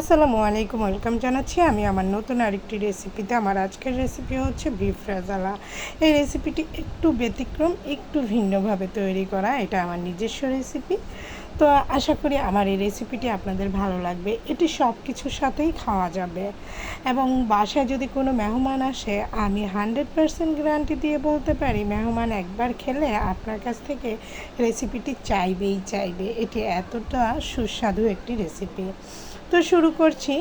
আসসালামু আলাইকুম, ওয়েলকাম জানাচ্ছি আমি আমার নতুন আরেকটি রেসিপিতে। আমার আজকের রেসিপি হচ্ছে বিফ রাজালা এই রেসিপিটি একটু ব্যতিক্রম, একটু ভিন্নভাবে তৈরি করা, এটা আমার নিজস্ব রেসিপি। তো আশা করি আমার এই রেসিপিটি আপনাদের ভালো লাগবে। এটি সব কিছুর সাথেই খাওয়া যাবে। এবং বাসায় যদি কোনো মেহমান আসে, আমি হান্ড্রেড পারসেন্ট গ্যারান্টি দিয়ে বলতে পারি, মেহমান একবার খেলে আপনার কাছ থেকে রেসিপিটি চাইবেই চাইবে। এটি এতটা সুস্বাদু একটি রেসিপি। তো শুরু করছি।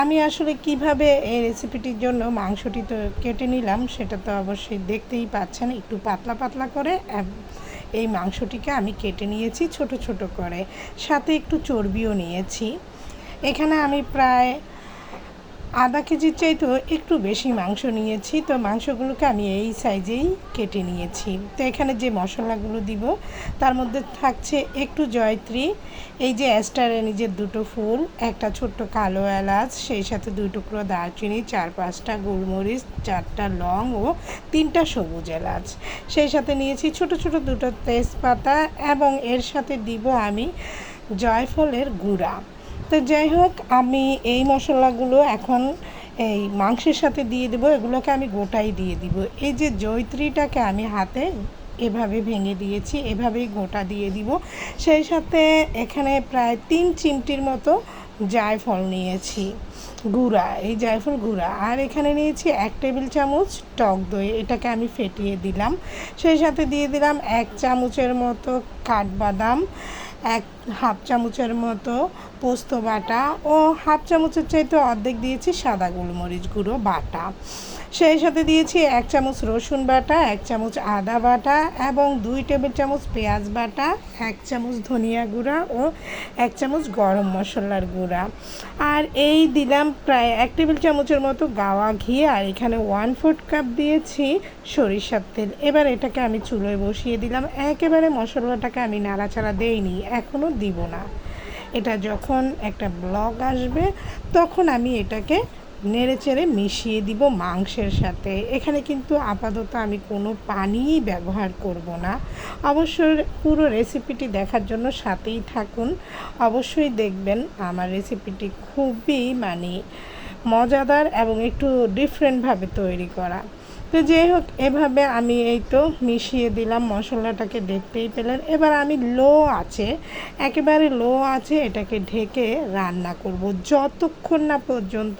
আমি আসলে কীভাবে এই রেসিপিটির জন্য মাংসটি তো কেটে নিলাম, সেটা তো অবশ্যই দেখতেই পাচ্ছেন, একটু পাতলা পাতলা করে এই মাংসটিকে আমি কেটে নিয়েছি ছোট ছোট করে। সাথে একটু চর্বিও নিয়েছি। এখানে আমি প্রায় আধা কেজির চাইতেও একটু বেশি মাংস নিয়েছি। তো মাংসগুলোকে আমি এই সাইজেই কেটে নিয়েছি। তো এখানে যে মশলাগুলো দিব, তার মধ্যে থাকছে একটু জয়ত্রী, এই যে অ্যাস্টারের নিজের দুটো ফুল, একটা ছোট্ট কালো এলাচ, সেই সাথে দুই টুকরো দারচিনি, চার পাঁচটা গোলমরিচ, চারটা লং ও তিনটা সবুজ এলাচ। সেই সাথে নিয়েছি ছোট ছোট দুটো তেজপাতা এবং এর সাথে দিব আমি জয়ফলের গুঁড়া। তো যাই হোক, আমি এই মশলাগুলো এখন এই মাংসের সাথে দিয়ে দেবো, এগুলোকে আমি গোটাই দিয়ে দিব। এই যে জৈত্রীটাকে আমি হাতে এভাবে ভেঙে দিয়েছি, এভাবেই গোটা দিয়ে দিব। সেই সাথে এখানে প্রায় তিন চিমটির মতো জায়ফল নিয়েছি, গুঁড়া, এই জায়ফল গুঁড়া। আর এখানে নিয়েছি এক টেবিল চামচ টক দই, এটাকে আমি ফেটিয়ে দিলাম। সেই সাথে দিয়ে দিলাম এক চামচের মতো কাঠবাদাম, এক হাফ চামচের মতো পোস্ত বাটা ও হাফ চামচের চাইতে অর্ধেক দিয়েছি সাদা গোলমরিচ গুঁড়ো বাটা। সেই সাথে দিয়েছি এক চামচ রসুন বাটা, এক চামচ আদা বাটা এবং দুই টেবিল চামচ পেঁয়াজ বাটা, এক চামচ ধনিয়া গুঁড়া ও এক চামচ গরম মশলার গুঁড়া। আর এই দিলাম প্রায় এক টেবিল চামচের মতো গাওয়া ঘি আর এখানে ওয়ান ফোর্থ কাপ দিয়েছি সরিষার তেল। এবার এটাকে আমি চুলোয় বসিয়ে দিলাম। একেবারে মশলাটাকে আমি নাড়াচাড়া দেইনি এখনও দিব না। এটা যখন একটা ব্লগ আসবে, তখন আমি এটাকে নেড়ে চেড়ে মিশিয়ে দিব মাংসের সাথে। এখানে কিন্তু আপাতত আমি কোনো পানিই ব্যবহার করব না। অবশ্যই পুরো রেসিপিটি দেখার জন্য সাথেই থাকুন। অবশ্যই দেখবেন আমার রেসিপিটি খুবই মানে মজাদার এবং একটু ডিফারেন্টভাবে তৈরি করা। তো যাই হোক, এভাবে আমি এই তো মিশিয়ে দিলাম, মশলাটাকে দেখতেই পেলেন। এবার আমি লো আছে একেবারে লো আছে এটাকে ঢেকে রান্না করব। যতক্ষণ না পর্যন্ত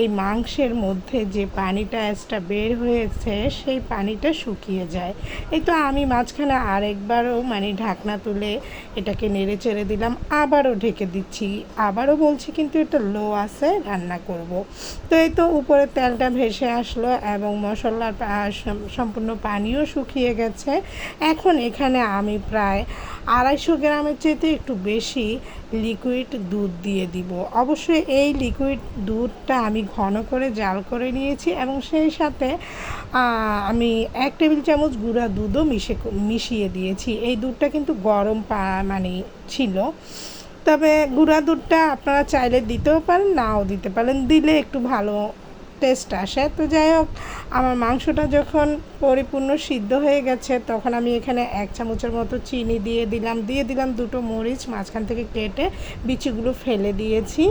এই মাংসের মধ্যে যে পানিটা এক্সট্রা বের হয়েছে, সেই পানিটা শুকিয়ে যায়। এই তো আমি মাঝখানে আরেকবারও মানে ঢাকনা তুলে এটাকে নেড়ে চেড়ে দিলাম, আবারও ঢেকে দিচ্ছি। আবারও বলছি কিন্তু এটা লো আছে রান্না করব। তো এই তো উপরে তেলটা ভেসে আসলো এবং মশলার পা- সম্পূর্ণ পানিও শুকিয়ে গেছে। এখন এখানে আমি প্রায় আড়াইশো গ্রামের চাইতে একটু বেশি লিকুইড দুধ দিয়ে দিব। অবশ্যই এই লিকুইড দুধটা আমি ঘন করে জাল করে নিয়েছি এবং সেই সাথে আমি এক টেবিল চামচ গুঁড়া দুধও মিশে, মিশিয়ে দিয়েছি। এই দুধটা কিন্তু গরম পা মানে ছিল। তবে গুঁড়া দুধটা আপনারা চাইলে দিতেও পারেন, নাও দিতে পারেন। দিলে একটু ভালো টেস্ট আসে। তো যাই হোক, আমার মাংসটা যখন পরিপূর্ণ সিদ্ধ হয়ে গেছে, তখন আমি এখানে এক চামচের মতো চিনি দিয়ে দিলাম। দিয়ে দিলাম দুটো মরিচ, মাঝখান থেকে কেটে বিচিগুলো ফেলে দিয়েছি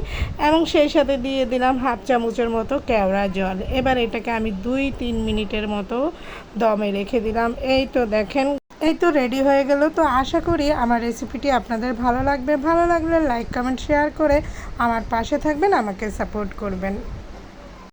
এবং সেই সাথে দিয়ে দিলাম হাফ চামচের মতো কেওড়া জল। এবার এটাকে আমি দুই তিন মিনিটের মতো দমে রেখে দিলাম। এই তো দেখেন, এই তো রেডি হয়ে গেল। তো আশা করি আমার রেসিপিটি আপনাদের ভালো লাগবে। ভালো লাগলে লাইক কমেন্ট শেয়ার করে আমার পাশে থাকবেন, আমাকে সাপোর্ট করবেন।